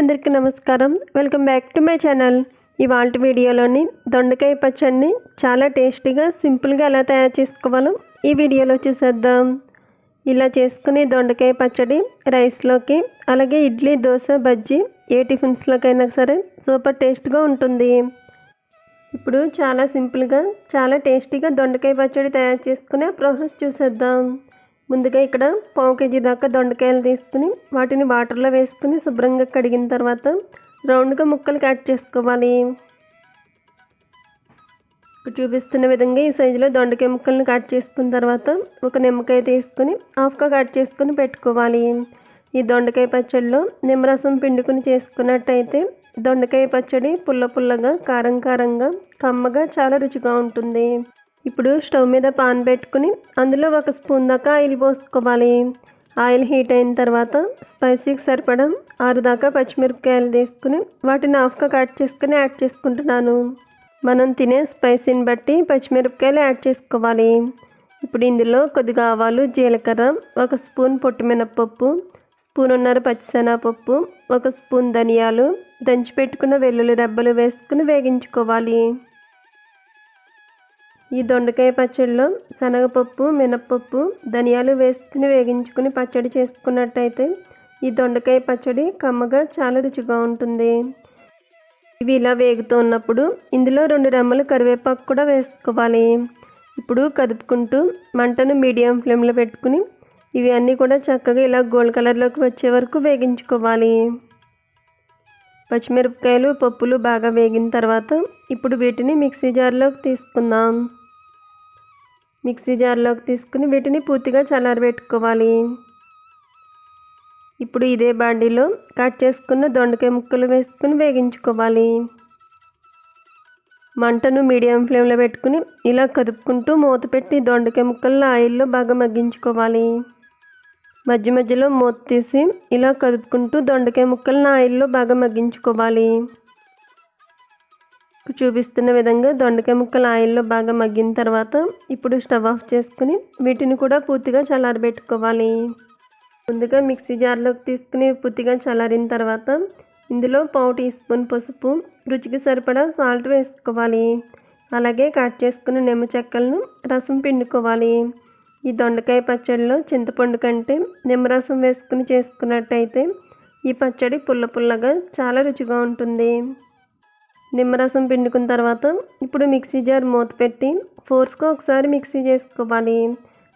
అందరికీ నమస్కారం. Welcome back to my channel ఇవాళ వీడియోలోని దొండకాయ పచ్చడిని చాలా టేస్టీగా సింపుల్గా ఎలా తయారు చేసుకోవాలో ఈ వీడియోలో చూసేద్దాం. ఇలా చేసుకునే దొండకాయ పచ్చడి రైస్లోకి అలాగే ఇడ్లీ దోశ బజ్జీ ఏ టిఫిన్స్లోకైనా సరే సూపర్ టేస్ట్గా ఉంటుంది. ఇప్పుడు చాలా సింపుల్గా చాలా టేస్టీగా దొండకాయ పచ్చడి తయారు చేసుకునే ప్రాసెస్ చూసేద్దాం. ముందుగా ఇక్కడ పావు కేజీ దాకా దొండకాయలు తీసుకుని వాటిని వాటర్లో వేసుకుని శుభ్రంగా కడిగిన తర్వాత రౌండ్గా ముక్కలు కట్ చేసుకోవాలి. చూపిస్తున్న విధంగా ఈ సైజులో దొండకాయ ముక్కలను కట్ చేసుకున్న తర్వాత ఒక నిమ్మకాయ తీసుకుని హాఫ్గా కట్ చేసుకుని పెట్టుకోవాలి. ఈ దొండకాయ పచ్చడిలో నిమ్మరసం పిండుకుని చేసుకున్నట్టయితే దొండకాయ పచ్చడి పుల్ల పుల్లగా కారం కారంగా కమ్మగా చాలా రుచిగా ఉంటుంది. ఇప్పుడు స్టవ్ మీద పాన్ పెట్టుకుని అందులో ఒక స్పూన్ దాకా ఆయిల్ పోసుకోవాలి. ఆయిల్ హీట్ అయిన తర్వాత స్పైసీకి సరిపడా ఆరు దాకా పచ్చిమిరపకాయలు తీసుకుని వాటిని హాఫ్గా కట్ చేసుకుని యాడ్ చేసుకుంటున్నాను. మనం తినే స్పైసీని బట్టి పచ్చిమిరపకాయలు యాడ్ చేసుకోవాలి. ఇప్పుడు ఇందులో కొద్దిగా ఆవాలు జీలకర్ర ఒక స్పూన్ పొట్టిమినప్పప్పు స్పూన్ ఉన్నర పచ్చిశనగపప్పు ఒక స్పూన్ ధనియాలు దంచి పెట్టుకున్న వెల్లుల్లి రెబ్బలు వేసుకుని వేగించుకోవాలి. ఈ దొండకాయ పచ్చడిలో శనగపప్పు మినప్పప్పు ధనియాలు వేసుకుని వేగించుకుని పచ్చడి చేసుకున్నట్టయితే ఈ దొండకాయ పచ్చడి కమ్మగా చాలా రుచిగా ఉంటుంది. ఇవి ఇలా వేగుతూ ఉన్నప్పుడు ఇందులో రెండు రెమ్మలు కరివేపాకు కూడా వేసుకోవాలి. ఇప్పుడు కదుపుకుంటూ మంటను మీడియం ఫ్లేమ్లో పెట్టుకుని ఇవి అన్నీ కూడా చక్కగా ఇలా గోల్డ్ కలర్లోకి వచ్చే వరకు వేగించుకోవాలి. పచ్చిమిరపకాయలు పప్పులు బాగా వేగిన తర్వాత ఇప్పుడు వీటిని మిక్సీ జార్లోకి తీసుకుందాం. మిక్సీ జార్లోకి తీసుకుని వీటిని పూర్తిగా చల్లారబెట్టుకోవాలి. ఇప్పుడు ఇదే బాండీలో కట్ చేసుకున్న దొండకాయ ముక్కలు వేసుకుని వేగించుకోవాలి. మంటను మీడియం ఫ్లేమ్లో పెట్టుకుని ఇలా కదుపుకుంటూ మూత పెట్టి దొండకాయ ముక్కలను ఆయిల్లో బాగా మగ్గించుకోవాలి. మధ్య మధ్యలో మూత తీసి ఇలా కదుపుకుంటూ దొండకాయ ముక్కలను ఆయిల్లో బాగా మగ్గించుకోవాలి. చూపిస్తున్న విధంగా దొండకాయ ముక్కలు ఆయిల్లో బాగా మగ్గిన తర్వాత ఇప్పుడు స్టవ్ ఆఫ్ చేసుకుని వీటిని కూడా పూర్తిగా చల్లారబెట్టుకోవాలి. ముందుగా మిక్సీ జార్లోకి తీసుకుని పూర్తిగా చల్లారిన తర్వాత ఇందులో పావు టీ స్పూన్ పసుపు రుచికి సరిపడా సాల్ట్ వేసుకోవాలి. అలాగే కట్ చేసుకున్న నిమ్మ చెక్కలను రసం పిండుకోవాలి. ఈ దొండకాయ పచ్చడిలో చింతపండు కంటే నిమ్మరసం వేసుకుని చేసుకున్నట్టయితే ఈ పచ్చడి పుల్ల పుల్లగా చాలా రుచిగా ఉంటుంది. నిమ్మరసం పిండుకున్న తర్వాత ఇప్పుడు మిక్సీ జార్ మూత పెట్టి ఫోర్స్గా ఒకసారి మిక్సీ చేసుకోవాలి.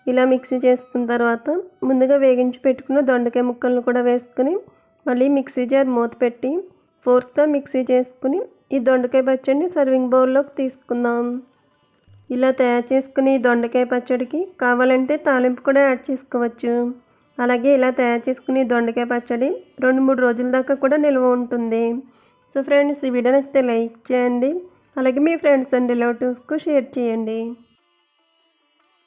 ఇలా మిక్సీ చేసుకున్న తర్వాత ముందుగా వేగించి పెట్టుకున్న దొండకాయ ముక్కలను కూడా వేసుకుని మళ్ళీ మిక్సీ జార్ మూత పెట్టి ఫోర్స్గా మిక్సీ చేసుకుని ఈ దొండకాయ పచ్చడిని సర్వింగ్ బౌల్లోకి తీసుకుందాం. ఇలా తయారు చేసుకుని ఈ దొండకాయ పచ్చడికి కావాలంటే తాలింపు కూడా యాడ్ చేసుకోవచ్చు. అలాగే ఇలా తయారు చేసుకుని దొండకాయ పచ్చడి రెండు మూడు రోజుల దాకా కూడా నిల్వ ఉంటుంది. సో ఫ్రెండ్స్ ఈ వీడియో నచ్చితే లైక్ చేయండి. అలాగే మీ ఫ్రెండ్స్ అండ్ రిలేటివ్స్కు షేర్ చేయండి.